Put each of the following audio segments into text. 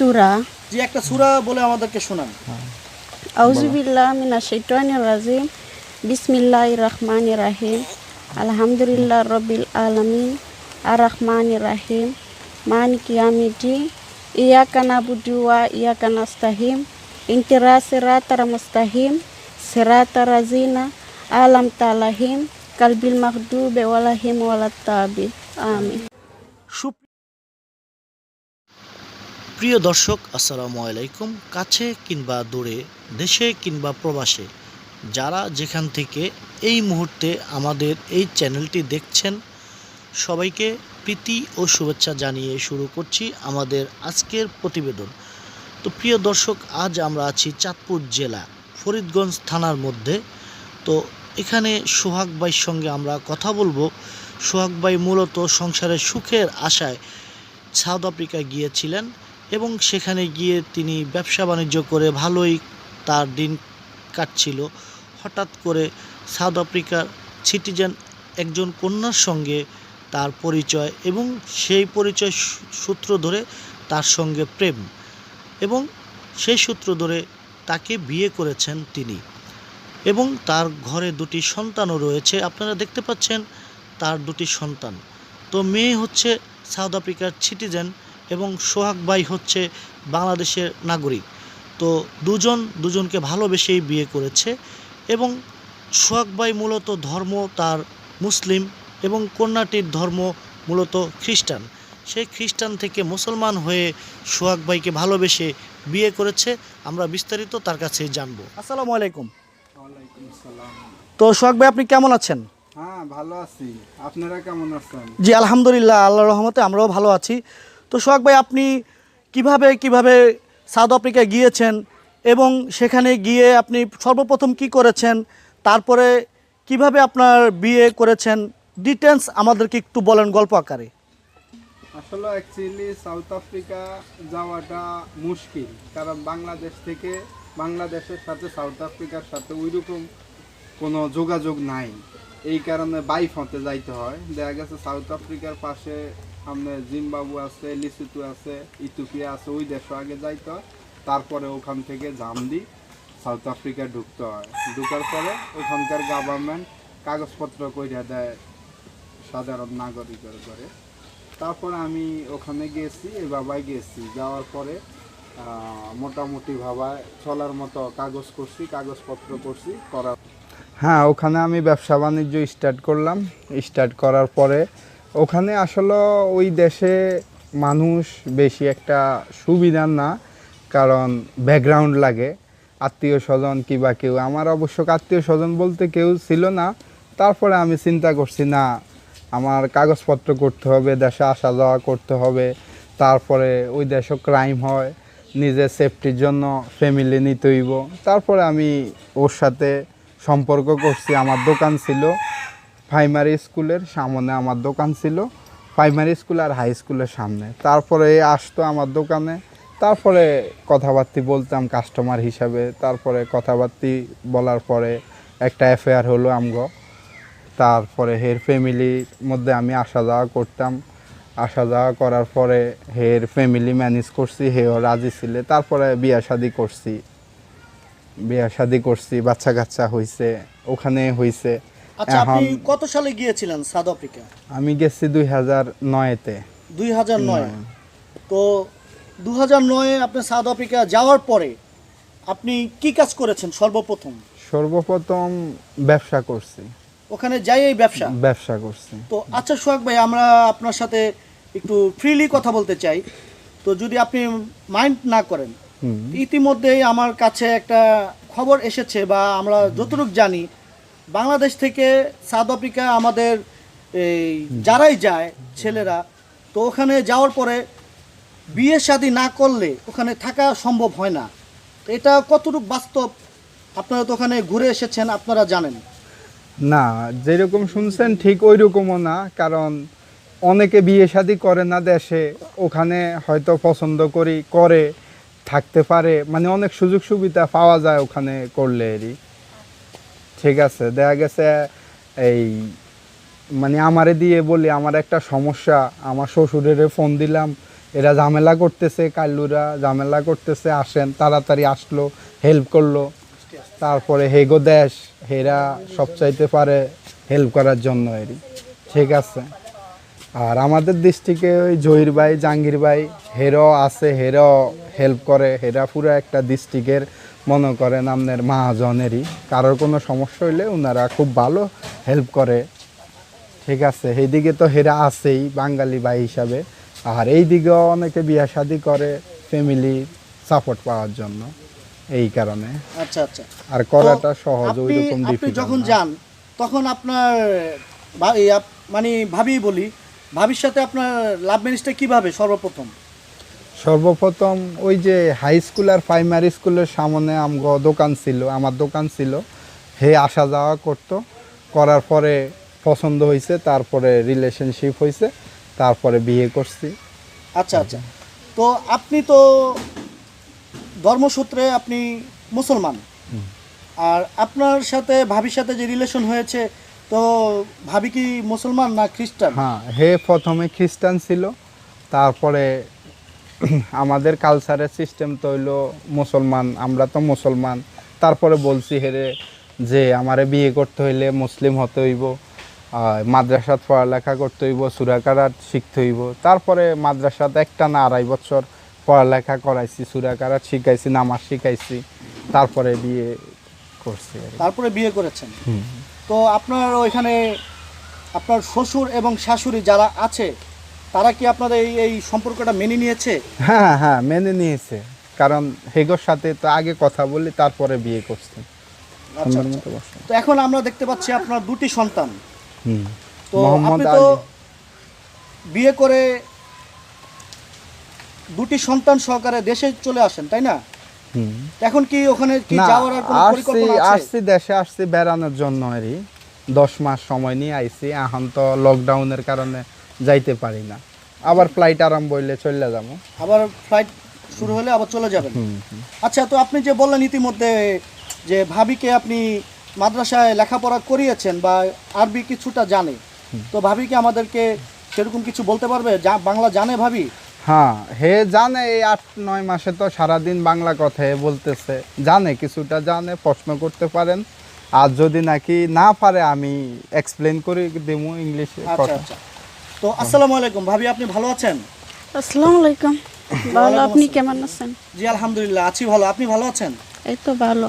সুরা যে একটা সূরা বলে আমাদেরকে শোনান। আউজুবিল্লাহ মিনা শৈতানির রাজিম। বিসমিল্লাহ রহমান রাহিম। আলহামদুলিল্লাহ রবিল আলমিন। আর রহমান রাহিম। মানিক ইয়ামিদি ইয়াকা নাবুদু ওয়া ইয়াকা নাস্তাহিম ইন্তিরা সিরাতার মুস্তাহিম। সিরাতার রাজিনা আলাম তালাহিম। কালবিল মাহদুবে ওয়ালাহিম ওয়ালাত্তাবি আমিন। প্রিয় দর্শক, আসসালামু আলাইকুম। কাছে কিংবা দূরে, দেশে কিংবা প্রবাসে, যারা যেখান থেকে এই মুহূর্তে আমাদের এই চ্যানেলটি দেখছেন, সবাইকে প্রীতি ও শুভেচ্ছা জানিয়ে শুরু করছি আমাদের আজকের প্রতিবেদন। তো প্রিয় দর্শক, আজ আমরা আছি চাঁদপুর জেলা, ফরিদগঞ্জ থানার মধ্যে। তো এখানে সোহাগ ভাইয়ের সঙ্গে আমরা কথা বলব। সোহাগ ভাই মূলত সংসারের সুখের আশায় সাউথ আফ্রিকায় গিয়েছিলেন। এবং সেখানে গিয়ে তিনি ব্যবসা বাণিজ্য করে ভালোই তার দিন কাটছিল। হঠাৎ করে সাউথ আফ্রিকার সিটিজেন একজন কন্যার সঙ্গে তার পরিচয় এবং সেই পরিচয় সূত্র ধরে তার সঙ্গে প্রেম এবং সেই সূত্র ধরে তাকে বিয়ে করেছেন তিনি এবং তার ঘরে দুটি সন্তানও রয়েছে। আপনারা দেখতে পাচ্ছেন তার দুটি সন্তান। তো মেয়ে হচ্ছে সাউথ আফ্রিকার সিটিজেন এবং সোহাগ ভাই হচ্ছে বাংলাদেশের নাগরিক। তো দুজন দুজনকে ভালোবেসেই বিয়ে করেছে এবং সোহাগ ভাই মূলত ধর্ম তার মুসলিম এবং কন্যাটির ধর্ম মূলত খ্রিস্টান। সেই খ্রিস্টান থেকে মুসলমান হয়ে সোহাগ ভাইকে ভালোবেসে বিয়ে করেছে। আমরা বিস্তারিত তার কাছে জানব। আসসালামু আলাইকুম। আসসালাম। তো সোহাগ ভাই আপনি কেমন আছেন? হ্যাঁ ভালো আছি। আপনারা কেমন আছেন? জি আলহামদুলিল্লাহ আল্লাহর রহমতে আমরাও ভালো আছি। তো সোহাগ ভাই, আপনি কীভাবে কীভাবে সাউথ আফ্রিকায় গিয়েছেন এবং সেখানে গিয়ে আপনি সর্বপ্রথম কি করেছেন? তারপরে কীভাবে আপনার বিয়ে করেছেন? ডিটেলস আমাদেরকে একটু বলেন গল্প আকারে। আসলে অ্যাকচুয়ালি সাউথ আফ্রিকা যাওয়াটা মুশকিল, কারণ বাংলাদেশ থেকে বাংলাদেশের সাথে সাউথ আফ্রিকার সাথে ওইরকম কোনো যোগাযোগ নাই। এই কারণে বাই ফতে যাইতে হয়। দেখা গেছে সাউথ আফ্রিকার পাশে আপনার জিম্বাবু আছে, লিসুতু আছে, ইথিওপিয়া আছে, ওই দেশও আগে যাইতে। তারপরে ওখান থেকে জামদি, সাউথ আফ্রিকা ঢুকতে হয়। ঢুকার পরে ওখানকার গভর্নমেন্ট কাগজপত্র কইরা দেয় সাধারণ নাগরিকের করে তারপরে আমি ওখানে গেছি, এই বাবাই গেছি। যাওয়ার পরে মোটামুটি ভাবায় চলার মতো কাগজ করছি, কাগজপত্র করছি, করার হ্যাঁ ওখানে আমি ব্যবসা বাণিজ্য স্টার্ট করলাম। স্টার্ট করার পরে ওখানে আসলে ওই দেশে মানুষ বেশি একটা সুবিধার না, কারণ ব্যাকগ্রাউন্ড লাগে, আত্মীয় স্বজন কিবা কেউ। আমার অবশ্য আত্মীয় স্বজন বলতে কেউ ছিল না, তারপরে আমি চিন্তা করছি, না, আমার কাগজপত্র করতে হবে, দেশে আসা যাওয়া করতে হবে। তারপরে ওই দেশে ক্রাইম হয়, নিজের সেফটির জন্য ফ্যামিলি নিতে হইব। তারপরে আমি ওর সাথে সম্পর্ক করছি, আমার দোকান ছিল। প্রাইমারি স্কুলের সামনে আমার দোকান ছিল প্রাইমারি স্কুল আর হাই স্কুলের সামনে। তারপরে আসতো আমার দোকানে, তারপরে কথাবার্তি বলতাম কাস্টমার হিসাবে, তারপরে কথাবার্তি বলার পরে একটা অ্যাফেয়ার হলো আমগো। তারপরে হের ফ্যামিলির মধ্যে আমি আসা যাওয়া করতাম। আসা যাওয়া করার পরে হের ফ্যামিলি ম্যানেজ করছি, হেও রাজি ছিলে। তারপরে বিয়া শাদি করছি। বিয়া শাদি করছি, বাচ্চা কাচ্চা হইছে, ওখানে হইছে। আচ্ছা আপনি কত সালে গিয়েছিলেন সাউথ আফ্রিকা? আমি গেছি দুই হাজার নয়তে। দুই হাজার নয়। তো দু হাজার নয়ে আপনি সাউথ আফ্রিকা যাওয়ার পরে আপনি কি কাজ করেছেন সর্বপ্রথম? সর্বপ্রথম ব্যবসা করছি। ওখানে যাই এই ব্যবসা? ব্যবসা করছি। তো আচ্ছা সোহাগ ভাই আমরা আপনার সাথে একটু ফ্রিলি কথা বলতে চাই। তো যদি আপনি মাইন্ড না করেন। ইতিমধ্যেই আমার কাছে একটা খবর এসেছে বা আমরা যতটুকু জানি বাংলাদেশ থেকে সাউথ আফ্রিকা আমাদের এই যারাই যায়, ছেলেরা, তো ওখানে যাওয়ার পরে বিয়ে শাদী না করলে ওখানে থাকা সম্ভব হয় না। তো এটা কতটুকু বাস্তব? আপনারা তো ওখানে ঘুরে এসেছেন, আপনারা জানেন। না, যেরকম শুনছেন ঠিক ওই রকমও না, কারণ অনেকে বিয়ে শাদী করে না দেশে, ওখানে হয়তো পছন্দ করি, করে, থাকতে পারে মানে অনেক সুযোগ সুবিধা পাওয়া যায় ওখানে করলে এরই। ঠিক আছে, দেখা গেছে এই মানে আমারে দিয়ে বলি, আমার একটা সমস্যা, আমার শ্বশুরের ফোন দিলাম, এরা ঝামেলা করতেছে, কাল্লুরা ঝামেলা করতেছে, আসেন, তাড়াতাড়ি আসলো হেল্প করল, তারপরে হেগো দেশ, হেরা সব চাইতে পারে হেল্প করার জন্য এরই, ঠিক আছে। আর আমাদের ডিস্ট্রিক্টে ওই জহির ভাই, জাহাঙ্গীর ভাই হেরো আছে হেরো হেল্প করে, হেরা পুরো একটা ডিস্ট্রিক্টের মনে করেন আপনার মাহাজনেরই। কারোর কোনো সমস্যা হইলে ওনারা খুব ভালো হেল্প করে। ঠিক আছে এইদিকে তো হেরা আছেই বাঙালি ভাই হিসাবে। আর এই দিকেও অনেকে বিয়া শাদি করে ফ্যামিলি সাপোর্ট পাওয়ার জন্য এই কারণে। আচ্ছা আচ্ছা। আর করাটা সহজ ওই রকম আপনি যখন যান তখন আপনার মানে ভাবি বলি ভাবির সাথে আপনার লাভ ম্যারেজটা কীভাবে সর্বপ্রথম? সর্বপ্রথম ওই যে হাই স্কুল আর প্রাইমারি স্কুলের সামনে আমগো দোকান ছিল আমার দোকান ছিল। হে আসা যাওয়া করতো। করার পরে পছন্দ হয়েছে তারপরে রিলেশনশিপ হয়েছে তারপরে বিয়ে করছি। আচ্ছা আচ্ছা। তো আপনি তো ধর্মসূত্রে আপনি মুসলমান। আর আপনার সাথে ভাবির সাথে যে রিলেশন হয়েছে তো ভাবি কি মুসলমান না খ্রিস্টান? হ্যাঁ হে প্রথমে খ্রিস্টান ছিল তারপরে আমাদের কালচারের সিস্টেম তো হইল মুসলমান আমরা তো মুসলমান। তারপরে বলছি হেরে যে আমারে বিয়ে করতে হইলে মুসলিম হতে হইব মাদ্রাসাত পড়ালেখা করতে হইব সুরাকারাত শিখতে হইব। তারপরে মাদ্রাসাত একটা না আড়াই বছর পড়ালেখা করাইছি সুরাকারাত শিখাইছি নামাজ শিখাইছি তারপরে বিয়ে করছি তারপরে বিয়ে করেছেন। তো আপনার ওইখানে আপনার শ্বশুর এবং শাশুড়ি যারা আছে তারা কি আপনাদের এই এই সম্পর্কটা মেনে নিয়েছে? হ্যাঁ হ্যাঁ মেনে নিয়েছে। কারণ হেগোর সাথে তো আগে কথা বলি তারপরে বিয়ে করছি। আচ্ছা আচ্ছা। তো এখন আমরা দেখতে পাচ্ছি আপনার দুটি সন্তান। হুম। তো আপনি তো বিয়ে করে দুটি সন্তান সহকারে দেশে চলে আসেন তাই না? হুম। এখন কি ওখানে কি যাওয়ার আর কোনো পরিকল্পনা আছে? আসছি দেশে আসছি বেড়ানোর জন্য আরই দশ মাস সময় নিয়ে আইছি। এখন তো লকডাউনের কারণে যাইতে পারি না। আবার ফ্লাইট আরাম বইলে চলে যাব। আবার ফ্লাইট শুরু হলে আবার চলে যাবেন। আচ্ছা তো আপনি যে বললেন ইতিমধ্যে যে ভাবিকে আপনি মাদ্রাসায় লেখাপড়া করিয়েছেন বা আরবি কিছুটা জানে তো ভাবি কি আমাদেরকে সেরকম কিছু বলতে পারবে? যা বাংলা জানে ভাবি? হ্যাঁ হে জানে এই আট নয় মাসে তো সারাদিন বাংলা কথাই বলতেছে। জানে কিছুটা জানে প্রশ্ন করতে পারেন। আর যদি নাকি না পারে আমি এক্সপ্লেন করে দেবো ইংলিশে আচ্ছা আচ্ছা। তো আসসালামু আলাইকুম। ভাবি আপনি ভালো আছেন? আসসালামু আলাইকুম। ভালো আপনি কেমন আছেন? জি আলহামদুলিল্লাহ আছি ভালো। আপনি ভালো আছেন? এই তো ভালো।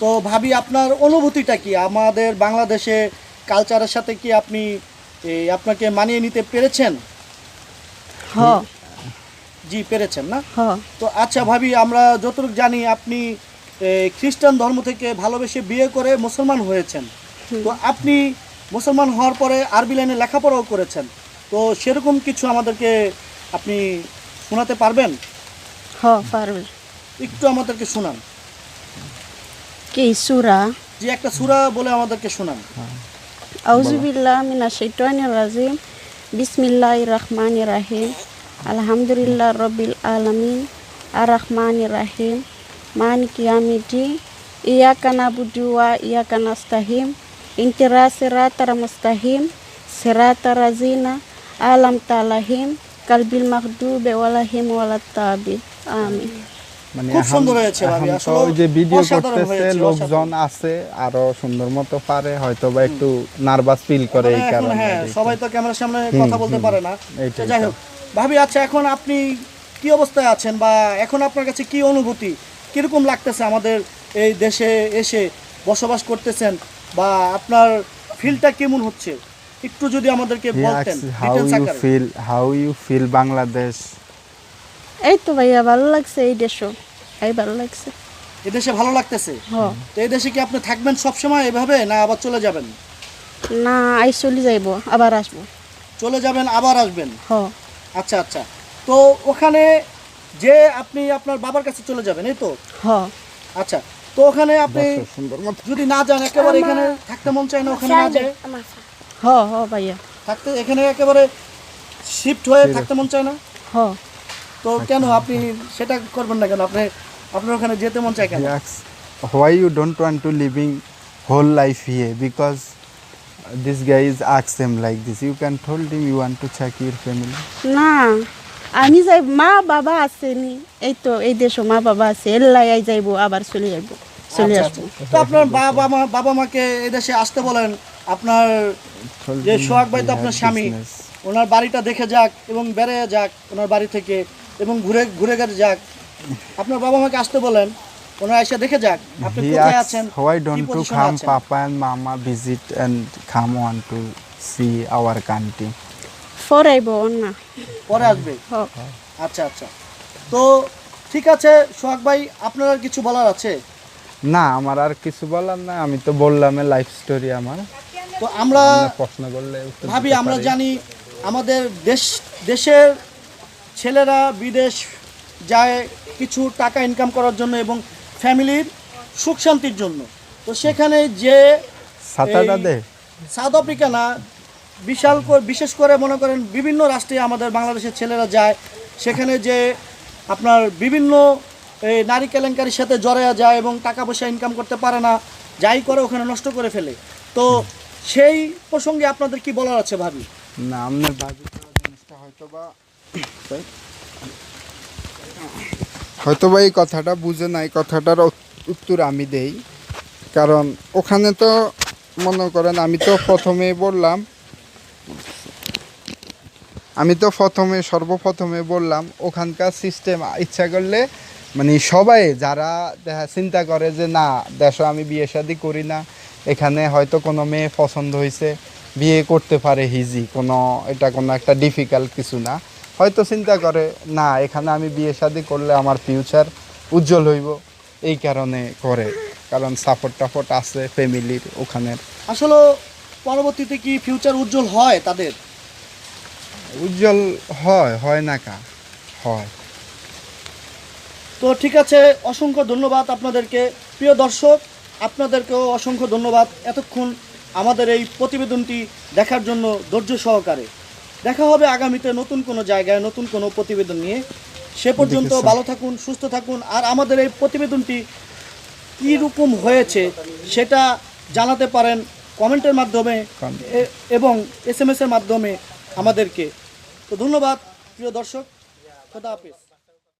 তো ভাবি আপনার অনুভূতিটা কি? আমাদের বাংলাদেশে কালচারের সাথে কি আপনি আপনাকে মানিয়ে নিতে পেরেছেন? হ। জি পেরেছেন না? হ। তো আচ্ছা ভাবি আমরা যতটুকু জানি আপনি খ্রিস্টান ধর্ম থেকে ভালোবেসে বিয়ে করে মুসলমান হয়েছেন। তো আপনি মুসলমান হওয়ার পরে আরবি লাইনে লেখাপড়াও করেছেন। তো সেরকম কিছু আমাদেরকে আপনি শোনাতে পারবেন? হ পারবে একটু আমাদেরকে শোনান। কি সুরা? যে একটা সুরা বলে আমাদেরকে শোনান। আউজুবিল্লাহ মিনা শৈতানির রাজিম। বিসমিল্লাহির রহমানির রাহিম। আলহামদুলিল্লাহ রবিল আলামিন। আর রহমানির রাহিম। মালিক ইয়ামিদ্দিন ইয়াকা নাবুদু ওয়া ইয়াকা নাস্তাহিম ইনতিরা সিরাতার মুস্তাহিম। সিরাতার রাজিনা। আলাম তালাহিম কালবিল মাহদুবে ওয়ালাহিম ওয়ালাত্তাবি আমিন মানে খুব এখন- সুন্দর হয়েছে ভাবি, তো আসলে ওই যে ভিডিও করতেছে লোকজন আছে আরও সুন্দর মতো পারে হয়তো বা একটু নার্ভাস ফিল করে এই মানে কারণে হ্যাঁ সবাই তো ক্যামেরার সামনে কথা বলতে পারে না। যাই হোক ভাবি আচ্ছা এখন আপনি কি অবস্থায় আছেন বা এখন আপনার কাছে কি অনুভূতি? কীরকম লাগতেছে আমাদের এই দেশে এসে বসবাস করতেছেন বা আপনার ফিলটা কেমন হচ্ছে? একটু যদি আমাদেরকে বলতেন you আকারে। feel how you feel Bangladesh এই তো ভাইয়া ভালো লাগছে এই দেশও। এই ভালো লাগছে। এদেশে ভালো লাগতেছে? তো এই দেশে কি আপনি থাকবেন সব সময় এভাবে না আবার চলে যাবেন? না আই চলে যাইব আবার আসব। চলে যাবেন আবার আসবেন? হ। আচ্ছা আচ্ছা। তো ওখানে যে আপনি আপনার বাবার কাছে চলে যাবেন এই তো? হ। আচ্ছা তো ওখানে আপনি সুন্দর যদি না যান একেবারে এখানে থাকতে মন চায় না ওখানে না যায়? হ হ ভাইয়া। থাকতে এখানে একেবারে শিফট হয়ে থাকতে মন চায় না? হ। তো কেন আপনি সেটা করবেন না কেন? আপনি আপনার ওখানে যেতে মন চায় কেন? He asks why you don't want to living whole life here? Because this guy is asked him like this. You can told him you want to check না আমি যাই মা বাবা আসেনি। এই তো এই দেশে মা বাবা আছে। এল্লাই যাইবো আবার চলে যাইবো। চলে আচ্ছা, আসব। আচ্ছা। তো আপনার বাবা মা বাবা মাকে এদেশে আসতে বলেন আপনার যে সোহাগ ভাই তো আপনার স্বামী ওনার বাড়িটা দেখে যাক এবং বেড়ে যাক ওনার বাড়ি থেকে এবং ঘুরে ঘুরে ঘুরে যাক। আপনার বাবা মাকে আসতে বলেন ওনারা এসে দেখে যাক আপনি He কোথায় asks, আছেন why কি don't you পজিশনে come, আছেন? Papa and Mama, visit and come on to see our না পরে আসবে? আচ্ছা আচ্ছা। তো ঠিক আছে সোহাগ ভাই আপনার আর কিছু বলার আছে? না আমার আর কিছু বলার না আমি তো বললাম লাইফ স্টোরি আমার। তো আমরা প্রশ্ন করলে ভাবি আমরা জানি আমাদের দেশ দেশের ছেলেরা বিদেশ যায় কিছু টাকা ইনকাম করার জন্য এবং ফ্যামিলির সুখ শান্তির জন্য। তো সেখানে যে সাউথ আফ্রিকা না বিশাল করে- বিশেষ করে মনে করেন বিভিন্ন রাষ্ট্রে আমাদের বাংলাদেশের ছেলেরা যায়। সেখানে যে আপনার বিভিন্ন এই নারী কেলেঙ্কারির সাথে জড়ায়া যায় এবং টাকা পয়সা ইনকাম করতে পারে না যাই করে ওখানে নষ্ট করে ফেলে। তো সেই প্রসঙ্গে আপনাদের কি বলার আছে ভাবি? না আপনার ভাবি জিনিসটা হয়তো বা হয়তো বা এই কথাটা বুঝে নাই কথাটার উত্তর আমি দেই। কারণ ওখানে তো মনে করেন আমি তো প্রথমে বললাম আমি তো প্রথমে সর্বপ্রথমে বললাম ওখানকার সিস্টেম ইচ্ছা করলে মানে সবাই যারা দেখা চিন্তা করে যে না দেশ আমি বিয়ে শাদি করি না এখানে হয়তো কোনো মেয়ে পছন্দ হয়েছে বিয়ে করতে পারে হিজি কোনো এটা কোনো একটা ডিফিকাল্ট কিছু না। হয়তো চিন্তা করে না এখানে আমি বিয়ে শাদি করলে আমার ফিউচার উজ্জ্বল হইব। এই কারণে করে কারণ সাপোর্ট টাপোর্ট আছে ফ্যামিলির ওখানের। আসলে পরবর্তীতে কি ফিউচার উজ্জ্বল হয় তাদের? উজ্জ্বল হয় হয় না কা হয়। তো ঠিক আছে অসংখ্য ধন্যবাদ আপনাদেরকে। প্রিয় দর্শক আপনাদেরকেও অসংখ্য ধন্যবাদ। এতক্ষণ আমাদের এই প্রতিবেদনটি দেখার জন্য ধৈর্য সহকারে। দেখা হবে আগামীতে নতুন কোনো জায়গায় নতুন কোনো প্রতিবেদন নিয়ে। সে পর্যন্ত ভালো থাকুন সুস্থ থাকুন। আর আমাদের এই প্রতিবেদনটি কী রকম হয়েছে সেটা জানাতে পারেন কমেন্টের মাধ্যমে এবং এস এম এর মাধ্যমে আমাদেরকে। তো ধন্যবাদ প্রিয় দর্শক। খোদা হাফিজ।